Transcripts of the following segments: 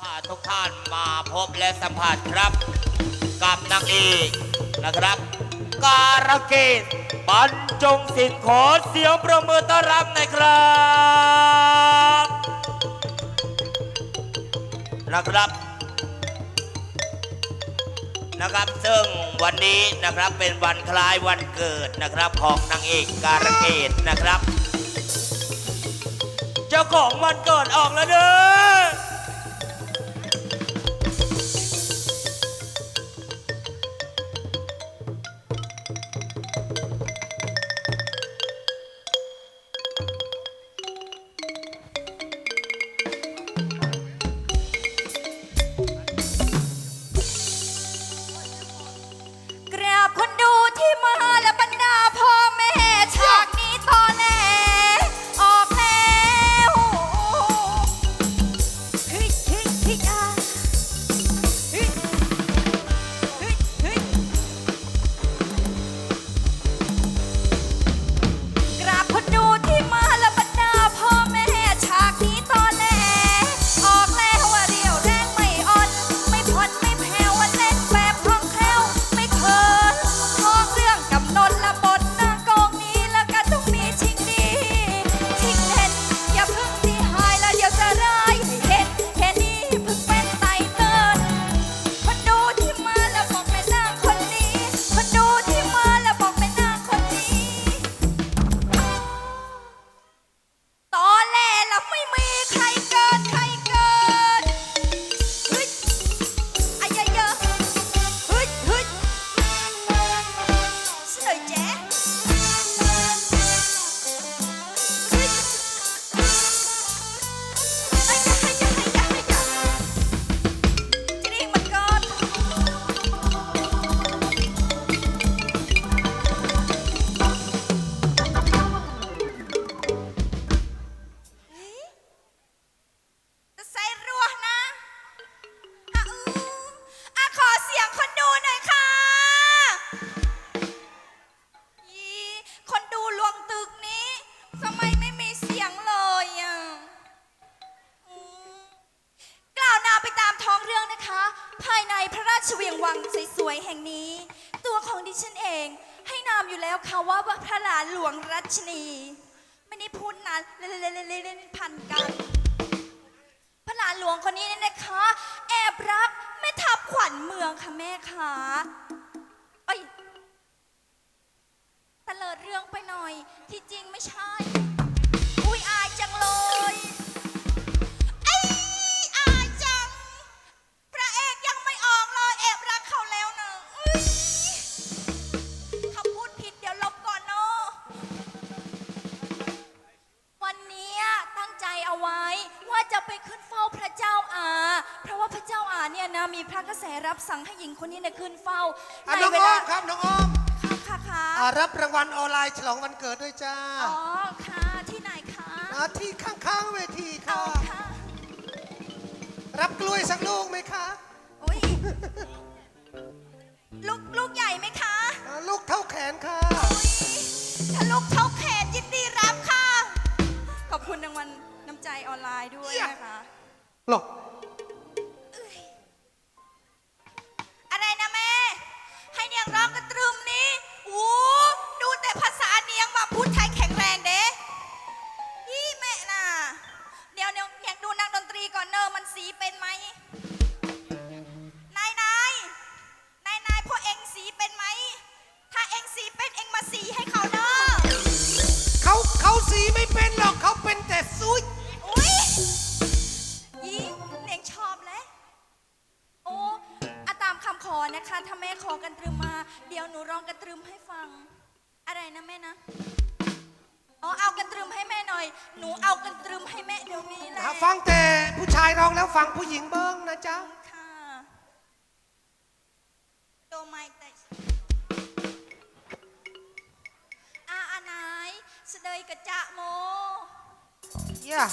พาทุกท่านมาพบและสัมผัสครับ กับนางเอกนะครับ การะเกดบรรจงสินขอเสียงประมือต้อนรับหน่อยครับนะครับนะครับ ซึ่งวันนี้นะครับเป็นวันคล้ายวันเกิดนะครับของนางเอกการะเกดนะครับ เจ้าของวันเกิดออกแล้วเด้อ ที่จริงไม่ใช่ อุ้ยอายจังเลยไอ้อายจัง พระเอกยังไม่ออกเลยแอบรักเขาแล้วนะอุ๊ยเขาพูดผิดเดี๋ยวลบก่อนเนาะวันนี้ตั้งใจเอาไว้ว่าจะไปขึ้นเฝ้าพระเจ้าอา เพราะว่าพระเจ้าอาเนี่ยนะมีพระกระแสรับสั่งให้หญิงคนนี้เนี่ยขึ้นเฝ้าอะในน้องเวอ้อลา มครับ น้องอ้อม อะรับรางวัลออนไลน์ฉลองวันเกิดด้วยจ้าอ๋อค่ะที่ไหนคะอะที่ข้างๆเวทีเอาค่ะ ค่ะรับกล้วยสักลูกไหมคะอุ้ยลูกลูกใหญ่ไหมคะอะลูกเท่าแขนค่ะอุ้ยถ้าลูกเท่าแขนยินดีรับค่ะ ขอบคุณรางวัลน้ำใจออนไลน์ด้วยนะคะ หลบ อนะคะ ถ้าแม่ขอกันตรึมมา เดี๋ยวหนูร้องกันตรึมให้ฟัง อะไรนะแม่นะ อ๋อ เอากันตรึมให้แม่หน่อย หนูเอากันตรึมให้แม่เดี๋ยวนี้แหละอะฟังแต่ผู้ชายร้องแล้วฟังผู้หญิงเบิ้งนะจ๊ะ ค่ะโตไม่แต่อาอานายสะเดยกระจะโม เย่า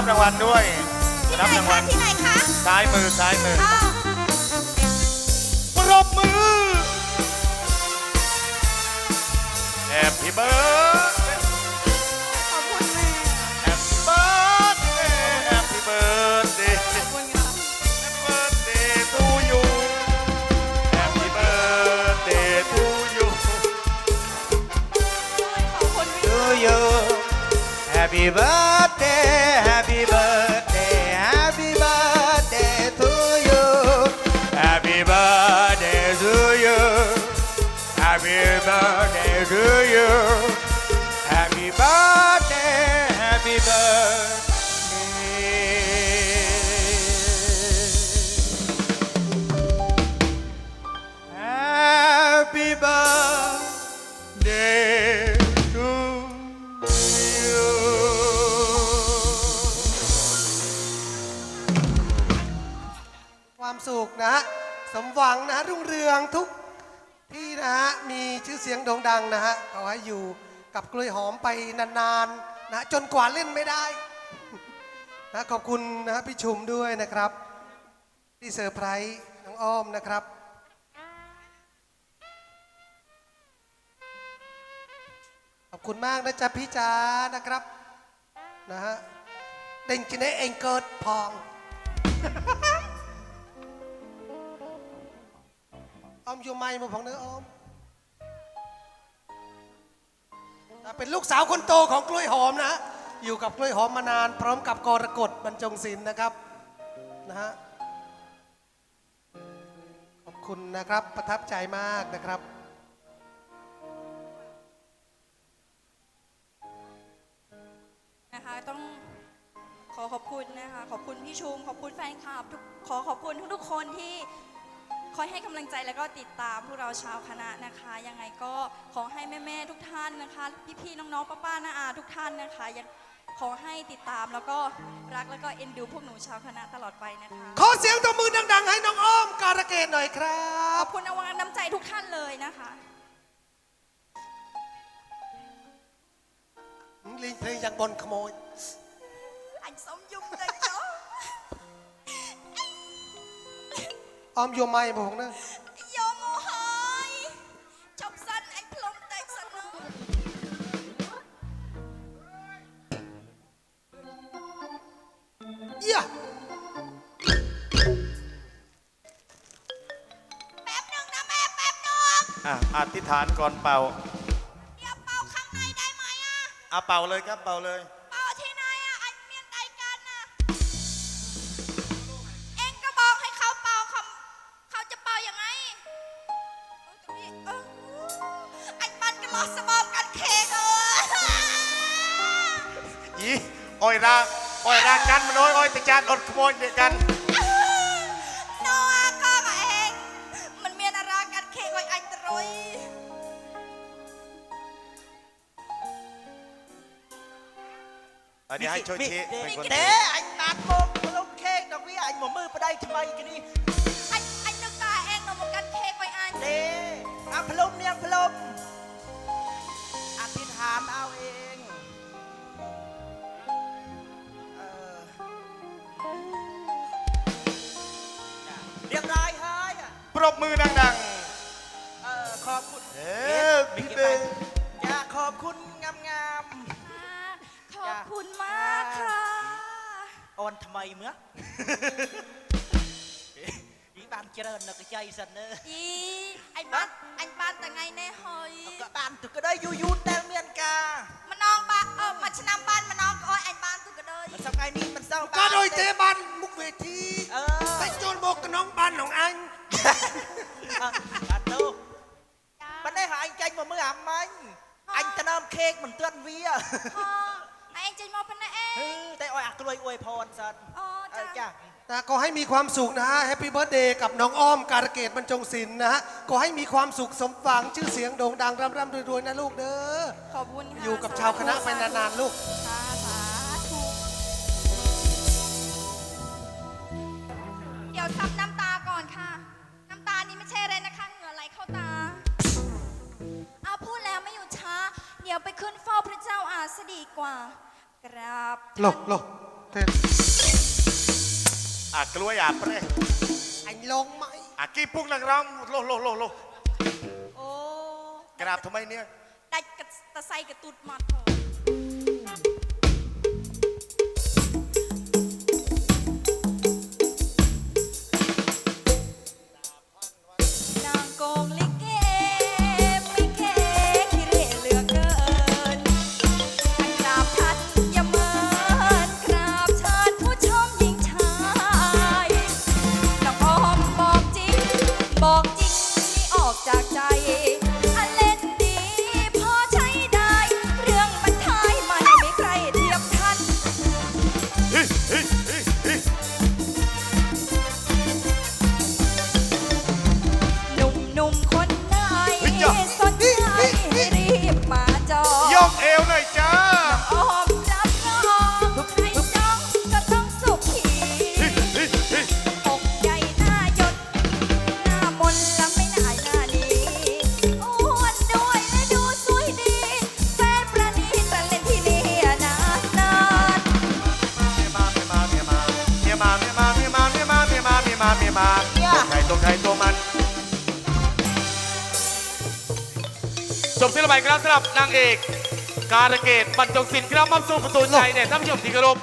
รับรางวัลด้วย ที่ไหนรับรางวัคะล ที่ไหนคะซ้ายมือซ้ายมืออ้าวปรบมือ Happy birthday ขอบคุณแม่ Happy birthday Happy birthday ขอบคุณค่ะ Happy birthday to you Happy birthday to you ขอบคุณพี่ to you Happy birthday หวังนะฮะรุ่งเรืองทุกที่นะฮะมีชื่อเสียงโด่งดังนะฮะขอให้อยู่กับกล้วยหอมไปนานๆนะจนกว่าเล่นไม่ได้นะขอบคุณนะฮะพี่ชุมด้วยนะครับ ที่เซอร์ไพรส์น้องอ้อมนะครับขอบคุณมากนะจ๊ะพี่จ๋านะครับนะฮะเด่งจินเองเกิดพอง อมอยู่ไม่มาของเนื้ออมเป็นลูกสาวคนโตของกล้วยหอมนะ อยู่กับกล้วยหอมมานาน พร้อมกับกรกฎบรรจงศิลป์นะครับนะฮะขอบคุณนะครับประทับใจมากนะครับนะคะต้องขอขอบคุณนะคะขอบคุณพี่ชุมขอบคุณแฟนคลับทุกขอขอบคุณทุกๆคนที่ คอยให้กำลังใจแล้วก็ติดตามพวกเราชาวคณะนะคะ ยังไงก็ขอให้แม่ๆทุกท่านนะคะ พี่ๆน้องๆป้าๆน้าอาทุกท่านนะคะยังขอให้ติดตามแล้วก็รักแล้วก็เอ็นดูพวกหนูชาวคณะตลอดไปนะคะขอเสียงตบมือดัง ๆ ให้น้องอ้อมการะเกดหน่อยครัขบ อบคุณอวังน้ำใจทุกท่านเลยนะคะ ลิงเพลงอย่างบนขโมย anh sống ออมอยู่ไม่มาของเนื้อ vô mồ hôi trong xanh anh plum tay xanh nữa เยี่ยแป๊บหนึ่งนะแม่แป๊บหนึ่งอะอธิษฐานก่อนเป่าเดี๋ยวเป่าข้างในได้ไหมอะอะเป่าเลยครับเป่าเลย อีอ้อยราอ้อยรากันมันน้อยอ้อยตะจานอดขโมยเดียวกันนัวก็กับเอง มันเมียนอะไรกันเคกไว้อันตรอยอันนี้ให้โชชิเป็นคน Té anh nát mồm lông khê đồng ý anh mà mơ vào đây thì mày cái đi อันอันนึกตาเองเนาะมันกันเค้กไว้อัน Té à plum nha plum À บมือดัง Ờ khop khun ๆ Happy birthday Dạ khop khun ngam ngam ขอบคุณมากค่ะ On thầm mày mứa Ý bàn trơn là cái chay sần nữa อีไอ้บ้านไอ้บ้านแต่ไงแน่เฮ้ย Các bạn từ cái đây yu yu tên miền ca มันน้องบ้านเออมาชนะบ้านมันน้องก็อ้อยไอ้บ้านตุกกระเดย Mình sao ngày ní mình sao ก็โดยเทบันมุกเวที Ờ ใส่โจนโบกกัน ta nôm khê mình tuân vía. พ่อไอ้เองจะมาเป็นนะเอง Tại ôi ạc lùi ôi phòn sân. อ๋อ Ờ จ้ะ chà. นะก็ให้มีความสุขนะฮะแฮปปี้เบิร์ดเดย์กับน้องอ้อมการเกตบรรจงศิลป์นะฮะก็ให้มีความสุขสมฝังชื่อเสียงโด่งดังร่ำร่ำรวยๆนะลูกเด้อขอบคุณค่ะอยู่กับชาวคณะไปนานๆลูก ค่ะ กว่ากราบโลกโลกเต้นอะกล้วยอะเปรย์ไอ้ลงไหมอะกี้ปุ๊กนักร้องโลโลโลโลโอ้กราบทำไมเนี่ยได้กระตะไซกระตุดมาเถอะนางโกงลิเก ไปครับสำหรับนางเอก การะเกตบรรจงศิลป์ครับมาสู่ประตูใจเนี่ยท่านผู้ชมที่เคารพ